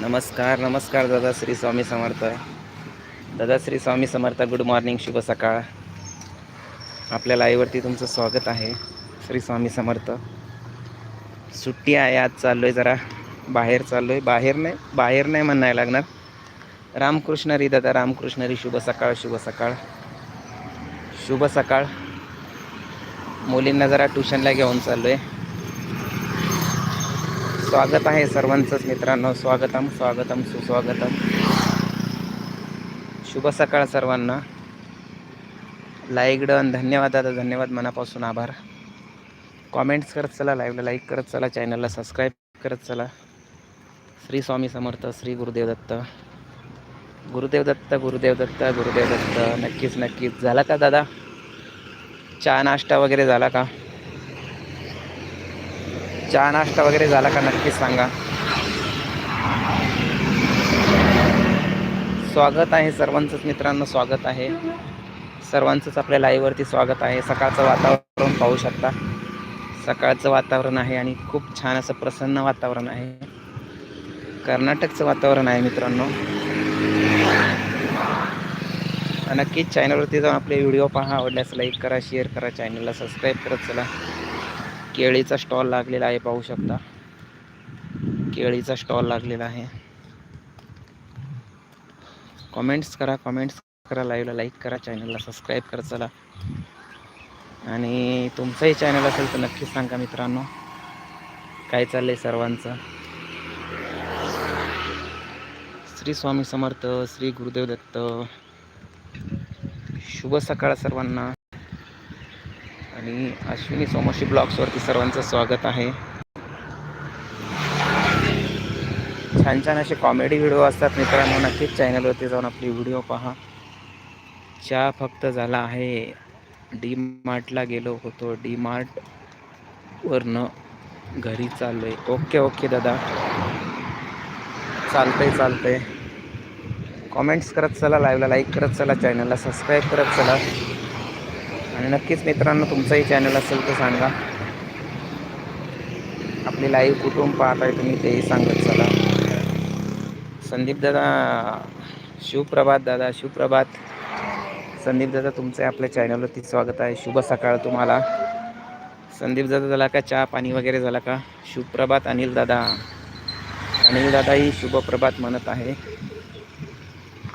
नमस्कार नमस्कार दादा श्री स्वामी समर्थ. दादा श्री स्वामी समर्थ गुड मॉर्निंग शुभ सकाळ. आपल्या लाईवरती तुमचं स्वागत आहे श्री स्वामी समर्थ. सुट्टी आहे आज चाललो आहे जरा बाहेर चाललो आहे बाहेर नाही बाहेर नाही म्हणायला लागणार. रामकृष्णरी दादा रामकृष्णरी शुभ सकाळ शुभ सकाळ. शुभ सकाळ. मुलींना जरा ट्युशनला घेऊन चाललो आहे स्वागत आहे सर्वांचंच मित्रांनो. स्वागतम स्वागतम सुस्वागतम. शुभ सकाळ सर्वांना. Like done. धन्यवाद दादा धन्यवाद. मनापासून आभार. कॉमेंट्स करत चला लाईव्हला लाईक करत चला चॅनलला सबस्क्राईब करत चला. श्री स्वामी समर्थ श्री गुरुदेव दत्त. गुरुदेव दत्त गुरुदेव दत्त गुरुदेव दत्त. नक्कीच नक्कीच. झाला का दादा? चहा नाश्ता वगैरे झाला का? चहा नाश्ता वगैरे झाला का नक्कीच सांगा. स्वागत आहे सर्वांचंच मित्रांनो स्वागत आहे. सर्वांचंच आपल्या लाईव्हवरती स्वागत आहे. सकाळचं वातावरण पाहू शकता. सकाळचं वातावरण आहे आणि खूप छान असं प्रसन्न वातावरण आहे. कर्नाटकचं वातावरण आहे मित्रांनो. नक्कीच चॅनलवरती जाऊन आपले व्हिडिओ पहा. आवडल्यास लाईक करा शेअर करा चॅनलला सबस्क्राईब करत चला. केळीचा स्टॉल लागलेला आहे पाहू शकता. केळीचा स्टॉल लागलेला आहे. कमेंट्स करा कमेंट्स करा लाईव्हला लाईक करा चॅनलला सबस्क्राईब करा चला. आणि तुमचंही चॅनल असेल तर नक्कीच सांगा मित्रांनो. काय चाललं आहे सर्वांचं? श्री स्वामी समर्थ श्री गुरुदेव दत्त. शुभ सकाळ सर्वांना. आणि अश्विनी सोमोशी ब्लॉग्सवरती सर्वांचं स्वागत आहे. छान छान असे कॉमेडी व्हिडिओ असतात मित्रांनो. नक्कीच चॅनलवरती जाऊन आपली व्हिडिओ पहा. चहा फक्त झाला आहे. डी मार्टला गेलो होतो. डी मार्टवरनं घरी चाललो आहे ओके ओके दादा. चालतंय चालतंय. कॉमेंट्स करत चला लाईव्हला लाईक करत चला चॅनलला सबस्क्राईब करत चला. आणि नक्कीच मित्रांनो तुमचंही चॅनल असेल तर सांगा. आपली लाईव्ह कुठून आहे तुम्ही तेही सांगत चला. संदीप दादा शिवप्रभात दादा शिवप्रभात. संदीप दादा तुमचे आपल्या चॅनलवरती स्वागत आहे. शुभ सकाळ तुम्हाला. संदीप दादा झाला का चहा पाणी वगैरे झाला का? शुभप्रभात अनिल दादा. अनिल दादाही शुभप्रभात म्हणत आहे.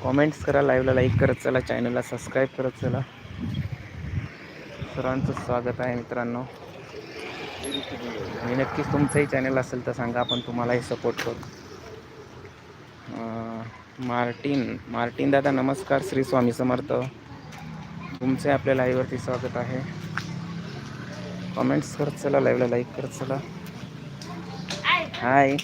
कॉमेंट्स करा लाईव्हला लाईक करत चला चॅनलला सबस्क्राईब करत चला. सर्वांचं स्वागत आहे मित्रांनो. आणि नक्कीच तुमचंही चॅनल असेल तर सांगा आपण तुम्हालाही सपोर्ट करू. मार्टिन मार्टिन दादा नमस्कार श्री स्वामी समर्थ. तुमचे आपल्या लाईव्हवरती स्वागत आहे. कमेंट्स करत चला लाईव्हला लाईक करत चला. हाय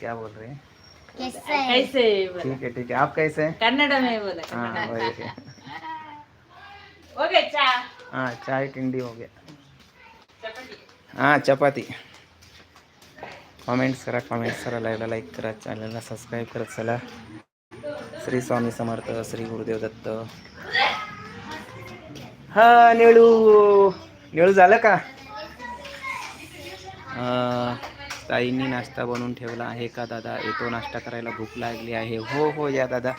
क्या बोल रहे? हैं कैसे? ठीक है ठीक है। आप कैसे हैं? कन्नड़ में बोला हाँ वही है। हो गया चा? हाँ चाय टिंडी हो गया। हाँ चपाती। कमेंट्स करा कमेंट्स करा लाईव्हला लाईक करा चॅनलला सबस्क्राईब करत चला। श्री स्वामी समर्थ श्री गुरुदेव दत्त। हा निळू। निळू झालं का? ताईंनी नाश्ता बनवून ठेवला आहे का दादा? येतो नाश्ता करायला भूक लागली आहे. हो हो या दादा.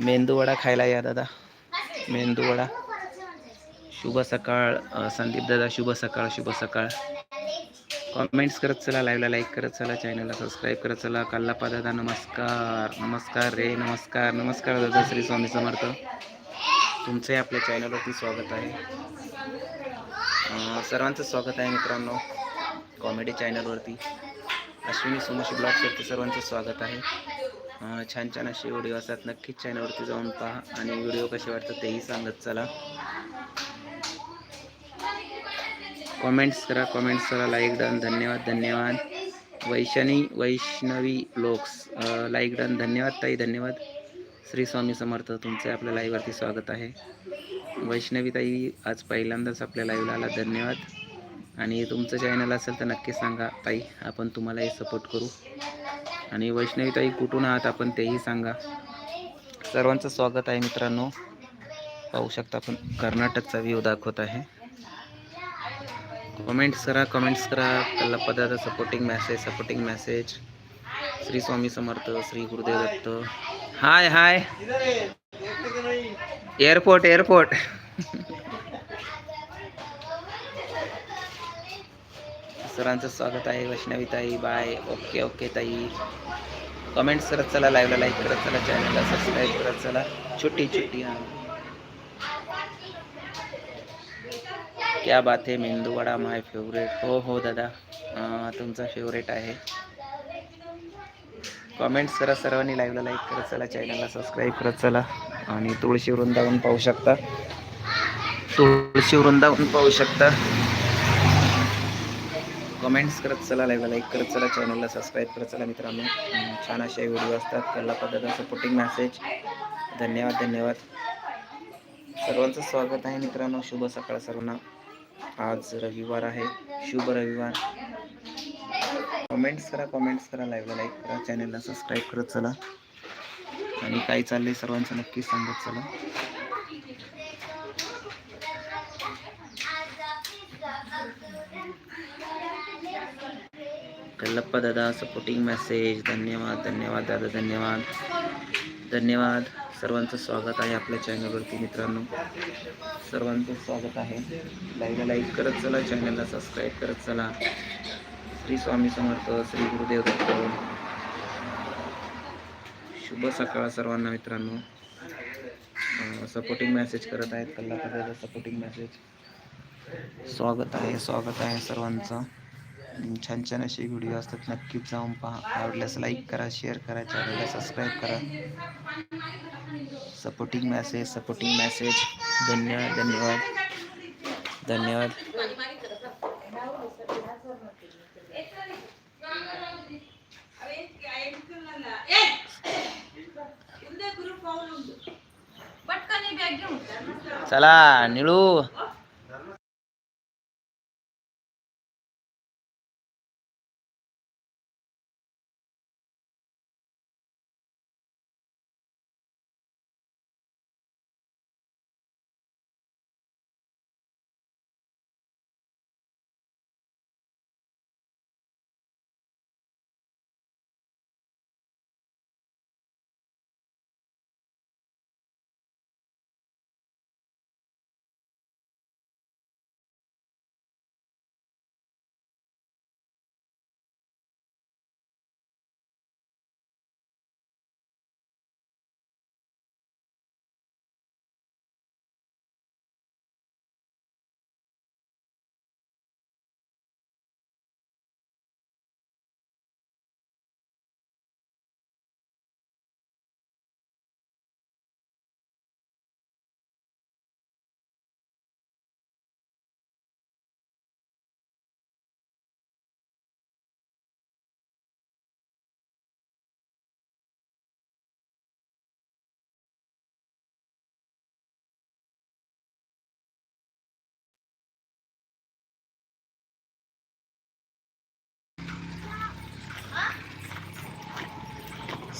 मेंदूवडा खायला या दादा. मेंदूवडा शुभ सकाळ संदीप दादा शुभ सकाळ शुभ सकाळ. कॉमेंट्स करत चला लाईव्हला लाईक करत चला चॅनलला सबस्क्राईब करत चला. कल्लापा दादा नमस्कार. नमस्कार रे नमस्कार. नमस्कार दादा श्री स्वामी समर्थ. तुमचंही आपल्या चॅनलवरती स्वागत आहे. सर्वांचं स्वागत आहे मित्रांनो. कॉमेडी चॅनलवरती अश्विनी सोमशी ब्लॉग्सवरती सर्वांचं स्वागत आहे. छान छान असे व्हिडिओ असतात. नक्कीच चॅनलवरती जाऊन पहा आणि व्हिडिओ कसे वाटतात तेही सांगत चला. कॉमेंट्स करा कॉमेंट्स करा लाईक डन धन्यवाद धन्यवाद. Vaishni Vaishnavi blogs like done धन्यवाद ताई धन्यवाद. श्री स्वामी समर्थ तुमचे आपल्या लाईव्हवरती स्वागत आहे. वैष्णवी ताई आज पहिल्यांदाच आपल्या लाईव्हला आला. धन्यवाद. आणि तुमचं चॅनल असेल तर नक्की सांगा. ताई आपण तुम्हालाही सपोर्ट करू. आणि वैष्णवी ताई कुठून आहात आपण तेही सांगा. सर्वांचं स्वागत आहे मित्रांनो. पाहू शकता आपण कर्नाटकचा व्ह्यू दाखवत आहे. कमेंट्स करा कमेंट्स करा. Kallappa supporting message supporting message Shri Swami Samarth Shri Gurudev Datta. Hi hi airport airport सरांचं स्वागत आहे वैष्णवी ताई बाय. ओके ओके ताई. कमेंट्स करत चला लाईव्हला लाईक करत चला चॅनलला सबस्क्राईब करत चला. छुट्टी छुट्टी हां. क्या बात आहे मेंदूवडा माय फेवरेट हो हो दादा. तुमचा फेवरेट आहे. कमेंट्स करा सर्वांनी लाईव्हला लाईक करत चला चॅनलला सबस्क्राईब करत चला. आणि तुळशी वृंदावन पाहू शकता. तुळशी वृंदावन पाहू शकता. कमेंट्स करत चला लाईव्हला लाईक करत चला चॅनलला सबस्क्राईब करत चला मित्रांनो. छान असे व्हिडिओ असतात. कल्ला पद्धत सपोर्टिंग मॅसेज धन्यवाद धन्यवाद. सर्वांचं स्वागत आहे मित्रांनो. शुभ सकाळ सर्वांना. आज रविवार आहे. शुभ रविवार. कमेंट्स करा कमेंट्स करा लाईव्हला लाईक करा चॅनलला सबस्क्राईब करत चला. आणि काय चाललंय सर्वांचं नक्की सांगत चला. कल्लप्पा दादा सपोर्टिंग मेसेज धन्यवाद धन्यवाद दादा धन्यवाद. धन्यवाद. सर्वांचं स्वागत आहे आपल्या चॅनलवरती मित्रांनो. सर्वांचं स्वागत आहे. लाईव्हला लाईक करत चला चॅनलला सबस्क्राईब करत चला. श्री स्वामी समर्थ श्री गुरुदेव दत्त शुभ सकाळ सर्वांना मित्रांनो. सपोर्टिंग मेसेज करत आहेत कल्ला दादा सपोर्टिंग मेसेज स्वागत आहे स्वागत आहे सर्वांचं. छान छान असे व्हिडिओ असतात. नक्कीच जाऊन पहा. आवडल्यास लाईक करा शेअर करा चॅनलला सबस्क्राईब करा. सपोर्टिंग मेसेज सपोर्टिंग मेसेज धन्यवाद धन्यवाद. धन्यवाद. चला निळू.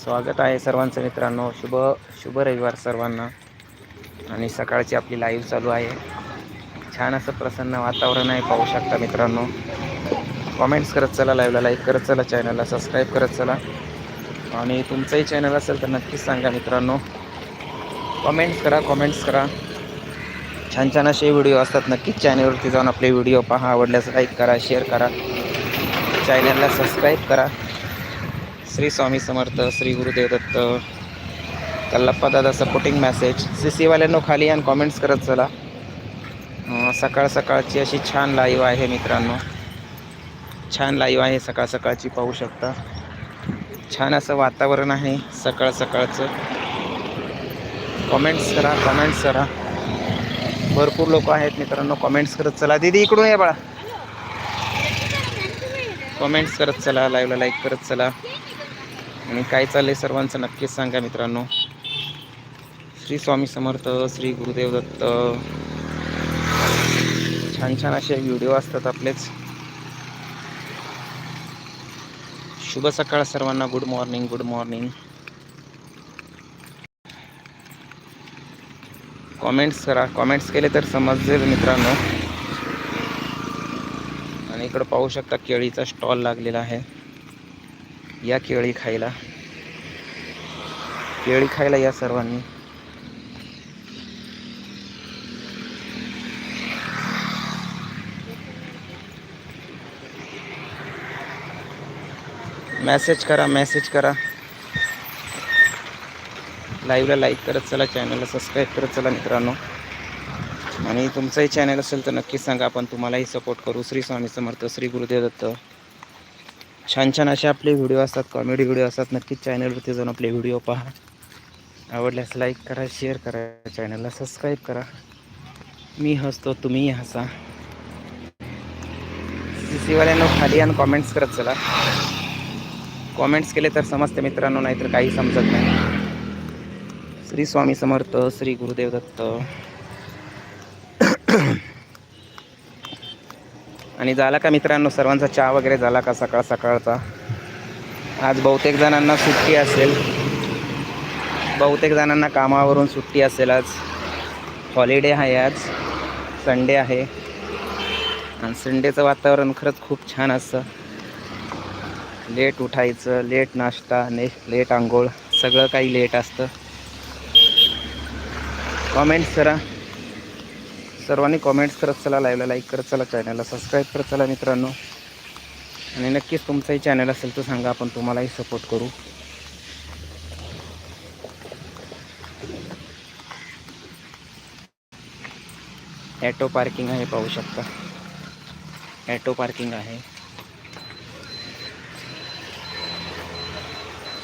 स्वागत आहे सर्वांचं मित्रांनो. शुभ शुभ रविवार सर्वांना. आणि सकाळची आपली लाईव्ह चालू आहे. छान असं प्रसन्न वातावरण आहे पाहू शकता मित्रांनो. कमेंट्स करत चला लाईव्हला लाईक करत चला चॅनलला सबस्क्राईब करत चला. आणि तुमचंही चॅनल असेल तर नक्कीच सांगा मित्रांनो. कमेंट्स करा कमेंट्स करा. छान छान असे व्हिडिओ असतात. नक्कीच चॅनलवरती जाऊन आपले व्हिडिओ पहा. आवडल्यास लाईक करा शेअर करा. चॅनलला सबस्क्राईब करा. श्री स्वामी समर्थ श्री गुरुदेव दत्त कल्लप्पा दादा सपोर्टिंग मॅसेज सी सीवाल्यांनो खाली आणि कॉमेंट्स करत चला. सकाळ सकाळची अशी छान लाईव्ह आहे मित्रांनो. छान लाईव्ह आहे सकाळ सकाळची पाहू शकता. छान असं वातावरण आहे सकाळ सकाळचं. कॉमेंट्स करा कमेंट्स करा. भरपूर लोक आहेत मित्रांनो कमेंट्स करत चला. दीदी इकडून ये बाळा. कमेंट्स करत चला लाईव्हला लाईक करत चला. आणि काय चाललंय सर्वांचं नक्कीच सांगा मित्रांनो. श्री स्वामी समर्थ श्री गुरुदेव दत्त. छान छान असे व्हिडिओ असतात आपलेच. शुभ सकाळ सर्वांना. Good morning good morning comments करा. कॉमेंट्स केले तर समजेल मित्रांनो. आणि इकडं पाहू शकता केळीचा स्टॉल लागलेला आहे. या केळी खायला. केळी खायला या सर्वांनी. मेसेज करा मेसेज करा. लाईव्हला लाईक करत चला चॅनलला सबस्क्राईब करत चला मित्रांनो. आणि तुमचंही चॅनल असेल तर नक्कीच सांगा आपण तुम्हालाही सपोर्ट करू. श्री स्वामी समर्थ श्री गुरुदेव दत्त. छान छान असे आपले व्हिडिओ असतात कॉमेडी व्हिडिओ असतात. नक्कीच चॅनलवरती जाऊन आपले व्हिडिओ पहा. आवडल्यास लाईक करा शेअर करा चॅनलला सबस्क्राईब करा. मी हसतो तुम्हीही हसा. सी खाली आणि कॉमेंट्स करत चला. कॉमेंट्स केले तर समजते मित्रांनो नाहीतर काही समजत नाही. श्री स्वामी समर्थ श्री गुरुदेव दत्त. आणि झाला का मित्रांनो सर्वांचा चहा वगैरे झाला का सकाळ सकाळचा? आज बहुतेक जणांना सुट्टी असेल. बहुतेक जणांना कामावरून सुट्टी असेल आज. हॉलिडे आहे आज. संडे आहे. आणि संडेचं वातावरण खरंच खूप छान असतं. लेट उठायचं लेट नाश्ता ने लेट आंघोळ सगळं काही लेट असतं. कॉमेंट्स करा. सर्वांनी कॉमेंट्स करत चला लाईव्हला लाईक करत चला चॅनलला सबस्क्राईब करत चला मित्रांनो. आणि नक्कीच तुमचंही चॅनल असेल तर सांगा आपण तुम्हालाही सपोर्ट करू. ॲटो पार्किंग आहे पाहू शकता. ॲटो पार्किंग आहे.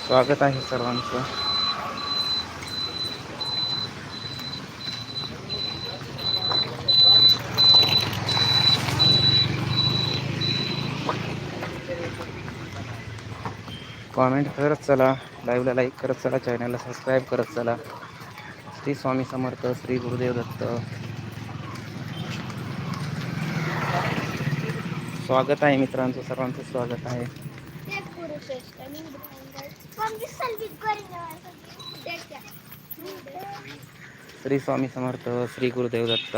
स्वागत आहे सर्वांचं. कॉमेंट करत चला लाईव्हला लाईक करत चला चॅनलला सबस्क्राईब करत चला. श्री स्वामी समर्थ श्री गुरुदेव दत्त. स्वागत आहे मित्रांचं सर्वांचं स्वागत आहे. श्री स्वामी समर्थ श्री गुरुदेव दत्त.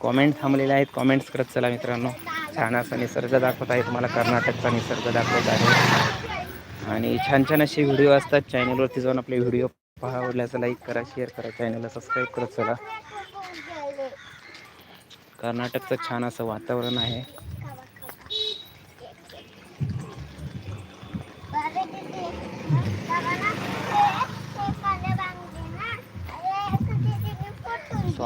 कॉमेंट थांबलेले आहेत कॉमेंट्स करत चला मित्रांनो. छान असा निसर्ग दाखवत आहे. तुम्हाला कर्नाटकचा निसर्ग दाखवत आहे. आणि छान छान असे व्हिडिओ असतात. चॅनलवरती जाऊन आपले व्हिडिओ पहा. आवडल्याचं लाईक करा शेअर करा. चॅनलला सबस्क्राईब करत चला. कर्नाटकचं छान असं वातावरण आहे.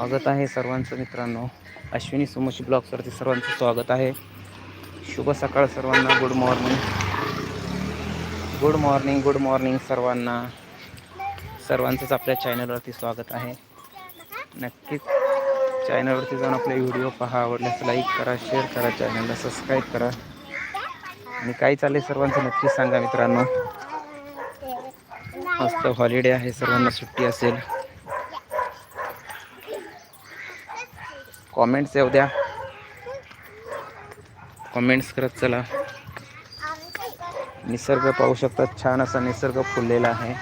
स्वागत आहे सर्वांचं मित्रांनो. अश्विनी सुमोशी ब्लॉग्सवरती सर्वांचं स्वागत आहे. शुभ सकाळ सर्वांना. Good morning good morning good morning सर्वांना. सर्वांचंच आपल्या चॅनलवरती स्वागत आहे. नक्कीच चॅनलवरती जाऊन आपले व्हिडिओ पहा. आवडल्यास लाईक करा शेअर करा चॅनलला सबस्क्राईब करा. आणि काय चालेल सर्वांचं नक्कीच सांगा मित्रांनो. मस्त हॉलिडे आहे सर्वांना सुट्टी असेल. कॉमेंट्स येऊ द्या. कॉमेंट्स करत चला. निसर्ग पाहू शकतात. छान असा निसर्ग फुललेला आहे.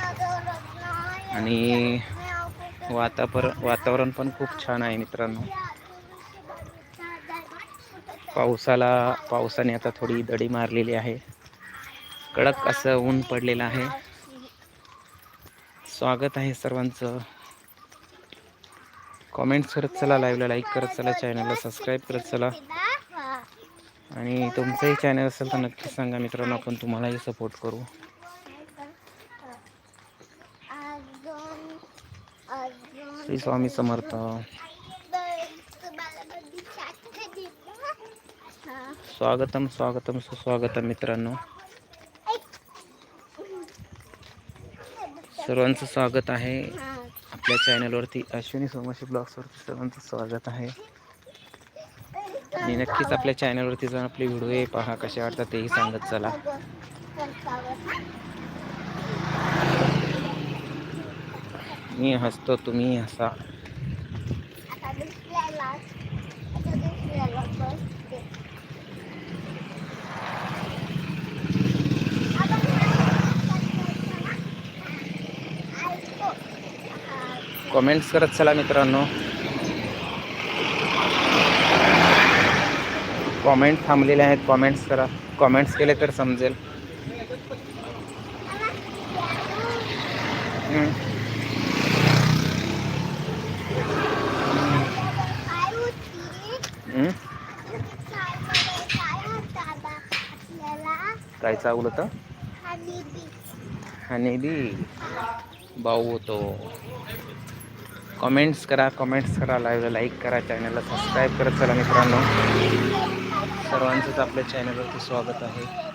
आणि वातापर वातावरण पण खूप छान आहे मित्रांनो. पावसाला पावसाने आता थोडी दडी मारलेली आहे. कडक असं ऊन पडलेलं आहे. स्वागत आहे सर्वांचं. कॉमेंट्स करत चला लाईव्हला लाईक करत चला चॅनलला सबस्क्राईब करत चला. आणि तुमचंही चॅनल असेल तर नक्कीच सांगा मित्रांनो आपण तुम्हालाही सपोर्ट करू. श्री स्वामी समर्थ. स्वागतम स्वागतम सुस्वागतम मित्रांनो. सर्वांचं स्वागत आहे. आपल्या चॅनलवरती अश्विनी सोमशी ब्लॉग्सवरती सर्वांचं स्वागत आहे. आणि नक्कीच आपल्या चॅनलवरती जाऊन आपले व्हिडिओ पहा कसे वाटतात तेही सांगत चला. मी हसतो तुम्ही हसा. कमेंट्स करत चला मित्रांनो. कॉमेंट थांबलेले आहेत कॉमेंट्स करा. कॉमेंट्स केले तर समजेल. काय चावलं बी आणि बी भाऊ होतो. कमेंट्स करा कमेंट्स करा लाईव्हला लाईक करा चॅनलला सबस्क्राईब करत चला मित्रांनो सर्वांचंच आपल्या चॅनलवरती स्वागत आहे.